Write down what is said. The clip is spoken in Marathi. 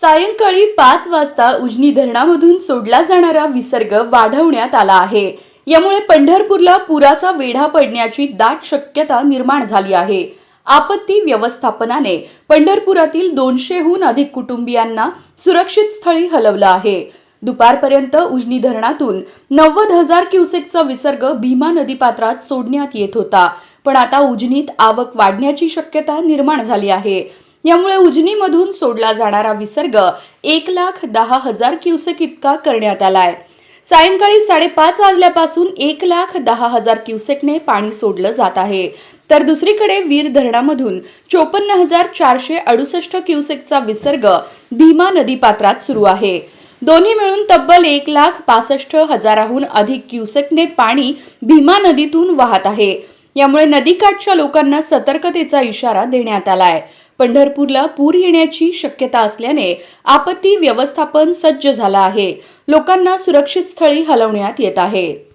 सायंकाळी पाच वाजता उजनी धरणामधून सोडला जाणारा विसर्ग वाढवण्यात आला आहे. यामुळे पंढरपूरला पुराचा वेढा पडण्याची दाट शक्यता निर्माण झाली आहे. आपत्ती व्यवस्थापनाने पंढरपुरातील दोनशेहून अधिक कुटुंबियांना सुरक्षित स्थळी हलवलं आहे. दुपारपर्यंत उजनी धरणातून नव्वद हजार क्युसेकचा विसर्ग भीमा नदीपात्रात सोडण्यात येत होता. पण आता उजनीत आवक वाढण्याची शक्यता निर्माण झाली आहे. यामुळे उजनीमधून सोडला जाणारा विसर्ग एक लाख दहा हजार क्युसेक इतका करण्यात आला आहे सायंकाळी साडेपाच वाजल्यापासून एक लाख दहा हजार क्युसेकने पाणी सोडलं जात आहे. तर दुसरीकडे वीर धरणामधून चोपन्न हजार चारशे अडुसष्ट क्युसेकचा विसर्ग भीमा नदीपात्रात सुरू आहे. दोन्ही मिळून तब्बल एक लाख पासष्ट हजाराहून अधिक क्युसेकने पाणी भीमा नदीतून वाहत आहे. यामुळे नदीकाठच्या लोकांना सतर्कतेचा इशारा देण्यात आला आहे पंढरपूरला पूर येण्याची शक्यता असल्याने आपत्ती व्यवस्थापन सज्ज झालं आहे. लोकांना सुरक्षित स्थळी हलवण्यात येत आहे.